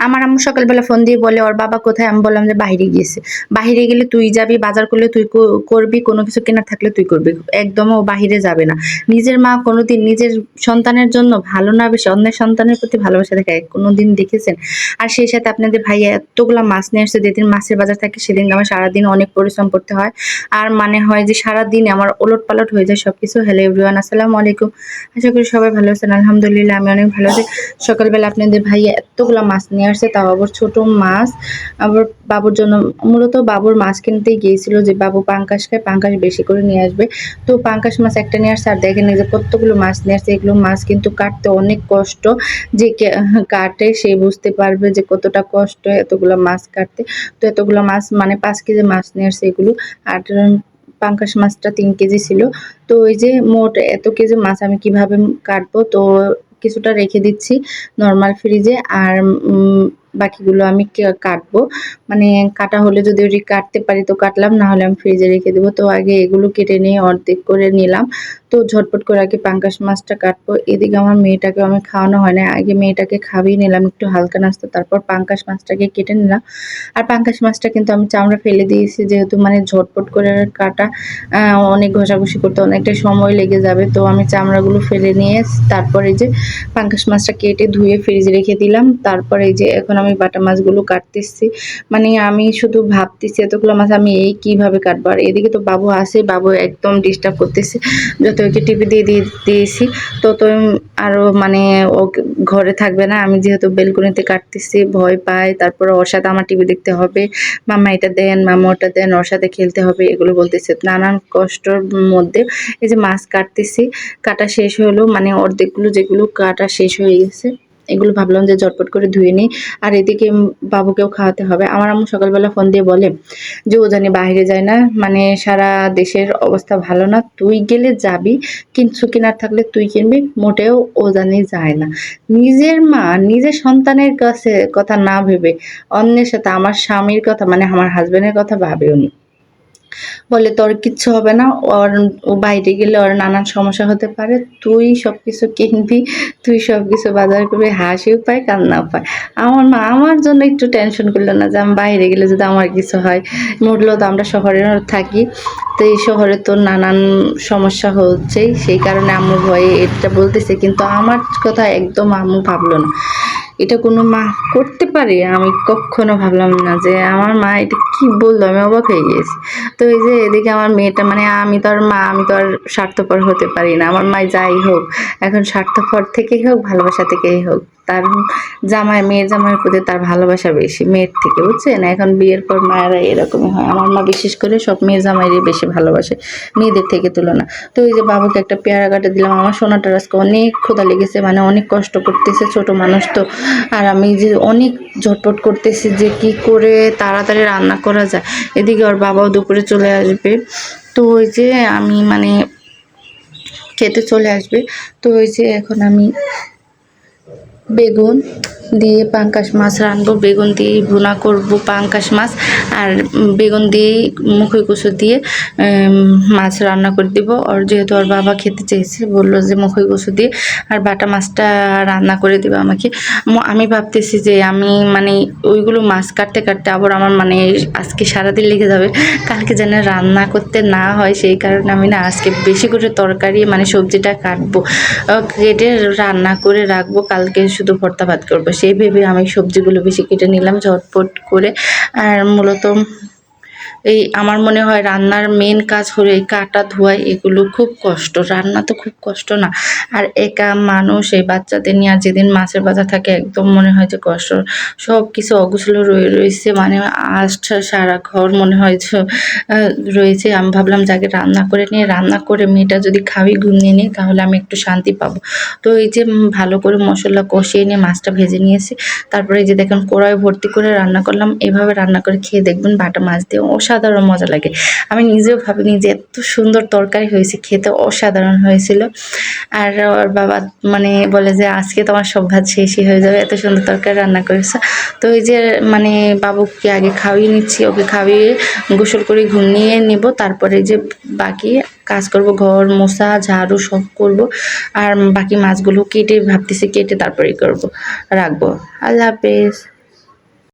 আমার আম্মু সকালবেলা ফোন দিয়ে বলে, ওর বাবা কোথায়? আমি বললাম যে বাইরে গিয়েছে। বাইরে গেলে তুই যাবি, বাজার করলে তুই করবি, কোনো কিছু কেনার থাকলে তুই করবি। একদম ও বাইরে যাবে না। নিজের মা কোনোদিন নিজের সন্তানের জন্য ভালো না বেশি, অন্যের সন্তানের প্রতি ভালোবাসা দেখায়। কোনোদিন দেখেছেন? আর সেই সাথে আপনাদের ভাইয়া এতগুলা মাছ নিয়ে আসছে, যেদিন মাছের বাজার থাকে সেদিন আমার সারাদিন অনেক পরিশ্রম করতে হয়। আর মানে হয় যে, সারাদিন আমার ওলট পালট হয়ে যায় সবকিছু। হ্যালো এভরিওয়ান আসসালামু আলাইকুম। আশা করি সবাই ভালো আছেন। আলহামদুলিল্লাহ, আমি অনেক ভালো আছি। সকালবেলা আপনাদের ভাইয়া এতগুলা মাছ নিয়ে আসছে তাও আবার ছোট মাছ। আবার বাবুর জন্য, মূলত বাবুর মাছ কিনতেই গিয়েছিল যে, বাবু পাঙ্কাশ খায়, পাঙ্কাশ বেশি করে নিয়ে আসবে। তো পাঙ্কাশ মাছ একটা নিয়ে আসছে, আর দেখেন যে কতগুলো মাছ নিয়ে আসছে, এগুলো মাছ কিন্তু কাটতে অনেক কষ্ট। যে কাটে, সে বুঝতে পারবে যে কতটা কষ্ট এতগুলো মাছ কাটতে। তো এতগুলো মাছ মানে পাঁচ কেজি মাছ নিয়ে আসছে এগুলো। আর পাঙ্কাশ মাছটা তিন কেজি ছিল। তো ওই যে মোট এত কেজি মাছ আমি কীভাবে কাটবো? তো কিছুটা রেখে দিচ্ছি নর্মাল ফ্রিজে আর বাকিগুলো আমি কাটবো। মানে কাটা হলে যদি ওটি কাটতে পারি তো কাটলাম, না হলে আমি ফ্রিজে রেখে দেবো। তো আগে এগুলো কেটে নিয়ে অর্ধেক করে নিলাম। তো ঝটপট করে আগে পাঙ্কাশ মাছটা কাটবো। এদিকে আমার মেয়েটাকে আমি খাওয়ানো হয় না আগে মেয়েটাকে খাবিয়ে নিলাম, একটু হালকা নাস্তা, তারপর পাঙ্কাশ মাছটাকে কেটে নিলাম। আর পাঙ্কাশ মাছটা কিন্তু আমি চামড়া ফেলে দিয়েছি, যেহেতু মানে ঝটপট করে কাটা অনেক ঘষাঘষি করতে অনেকটা সময় লেগে যাবে। তো আমি চামড়াগুলো ফেলে নিয়ে তারপরে যে পাঙ্কাশ মাছটা কেটে ধুয়ে ফ্রিজে রেখে দিলাম। তারপরে এই যে এখন আমি বাটা মাছগুলো কাটতেছি। মানে আমি শুধু ভাবতেছি এতগুলো মাছ আমি এই কীভাবে কাটবো? আর এদিকে তো বাবু আসে বাবু একদম ডিস্টার্ব করতেছে। যত ওকে টিপি দিয়ে দিয়ে দিয়েছি। তত আরও মানে ও ঘরে থাকবে না। আমি যেহেতু বেলকুনিতে কাটতেছি, ভয় পাই। তারপর ওর সাথে আমার টিভি দেখতে হবে। মামা এটা দেন মামা ওটা দেন, ওর সাথে খেলতে হবে, এগুলো বলতেছে। নানান কষ্টর মধ্যে এই যে মাছ কাটতেছি, কাটা শেষ হলো। মানে অর্ধেকগুলো যেগুলো কাটা শেষ হয়ে গেছে। এগুলো ভাবলাম যে ঝটপট করে ধুয়ে নিই। আর এদিকে বাবুকেও খাওয়াতে হবে। আমার আম্মু সকালবেলা ফোন দিয়ে বলে যে, ও জানি বাইরে যায় না। মানে সারা দেশের অবস্থা ভালো না। তুই গেলে যাবি কিছু কেনার থাকলে তুই কিনবি। মোটেও ও জানি যায় না। নিজের মা, নিজের সন্তানের কাছে কথা না ভেবে অন্যের সাথে, আমার স্বামীর কথা মানে আমার হাজব্যান্ডের কথা ভাবেও উনি বলে, তোর কিচ্ছু হবে না, ওর ও বাইরে গেলে ওর নানান সমস্যা হতে পারে, তুই সব কিছু কিনবি, তুই সব কিছু বাজার করবি, হাসিও পায়, কান্নাও পায়। আমার মা, আমার জন্য একটু টেনশন করল না যে আমি বাইরে গেলে যদি আমার কিছু হয়। মূলত আমরা শহরে থাকি, তো এই শহরে তো নানান সমস্যা হচ্ছেই, সেই কারণে আম্মু ভয়ে এটা বলতেছে, কিন্তু আমার কথা একদম আম্মু ভাবলো না। এটা কোনো মা করতে পারে? আমি কখনো ভাবলাম না যে আমার মা এটা কি বলল? আমি অবাক হয়ে গিয়েছি তো এই যে এদিকে আমার মেয়েটা মানে আমি তো আর মা, আমি তো আর স্বার্থপর হতে পারি না। আমার মাই যাই হোক, এখন স্বার্থপর থেকেই হোক, ভালোবাসা থেকেই হোক, তার জামাই, মেয়ের জামাইয়ের প্রতি তার ভালোবাসা বেশি, মেয়ের থেকে, বুঝছেন? এখন বিয়ের পর মায়েরা এরকমই হয়। আমার মা বিশেষ করে সব মেয়ের জামাইরই বেশি ভালোবাসে, মেয়েদের থেকে তুলনা। তো এই যে বাবুকে একটা পেয়ারা কাটে দিলাম, আমার সোনাটার আজকে অনেক ক্ষুধা লেগেছে মানে অনেক কষ্ট করতেছে, ছোট মানুষ তো। আর আমি যে অনেক ঝটপট করতেছি যে কি করে তাড়াতাড়ি রান্না করা যায়। এদিকে ওর বাবাও দুপুরে চলে আসবে। তো ওই যে আমি মানে খেতে চলে আসবে। তো ওই যে এখন আমি বেগুন দিয়ে পাঙ্কাশ মাছ রানবো বেগুন দিয়ে ভুনা করব পাঙ্কাশ মাছ, আর বেগুন দিয়ে মুখে কুচু দিয়ে মাছ রান্না করে দিব। আর যেহেতু ওর বাবা খেতে চেয়েছে, বলল যে মুখে কুচু দিয়ে, আর বাটা মাছটা রান্না করে দেবে আমাকে। আমি ভাবতেছি যে আমি মানে ওইগুলো মাছ কাটতে কাটতে আবার আমার মানে আজকে সারাদিন লেগে যাবে। কালকে যেন রান্না করতে না হয়, সেই কারণে আমি না আজকে বেশি করে তরকারি মানে সবজিটা কাটবো। কেটে রান্না করে রাখব, কালকে শুধু ভর্তা ভাত করব। সেই ভেবে আমি সবজিগুলো বেশি কেটে নিলাম ঝটপট করে। আর মূলত এই আমার মনে হয় রান্নার মেন কাজ হলো এই কাটা ধোয়া, এগুলো খুব কষ্ট। রান্না তো খুব কষ্ট না। আর একা মানুষ, এই বাচ্চাদের নিয়ে আর যেদিন মাছের বাজার থাকে, একদম মনে হয় যে কষ্ট। সব কিছু অগুছলো রয়ে রয়েছে মানে আষ্ট সারা ঘর মনে হয় যে রয়েছে। আমি ভাবলাম যাকে রান্না করে নিয়ে, রান্না করে মেয়েটা যদি খাবি, ঘুমিয়ে নিই তাহলে আমি একটু শান্তি পাবো। তো এই যে ভালো করে মশলা কষিয়ে নিয়ে মাছটা ভেজে নিয়েছি। তারপরে এই যে দেখেন কড়াই ভর্তি করে রান্না করলাম। এভাবে রান্না করে খেয়ে দেখবেন বাটা মাছ দিয়ে অসাধারণ মজা লাগে। আমি নিজেও ভাবিনি যে এত সুন্দর তরকারি হয়েছে, খেতে অসাধারণ হয়েছিল। আর ওর বাবা মানে বলে যে, আজকে তোমার সব ভাত শেষই হয়ে যাবে, এত সুন্দর তরকারি রান্না করেছে। তো এই যে মানে বাবুকে আগে খাওয়িয়ে নিচ্ছি, ওকে খাওয়িয়ে গোসল করে ঘুমিয়ে নেব, তারপরে যে বাকি কাজ করব, ঘর মোছা, ঝাড়ু সব করব, আর বাকি মাছগুলো কেটে ভাবতেছি কেটে তারপরে করব, রাখব। আল্লাহ হাফেজ।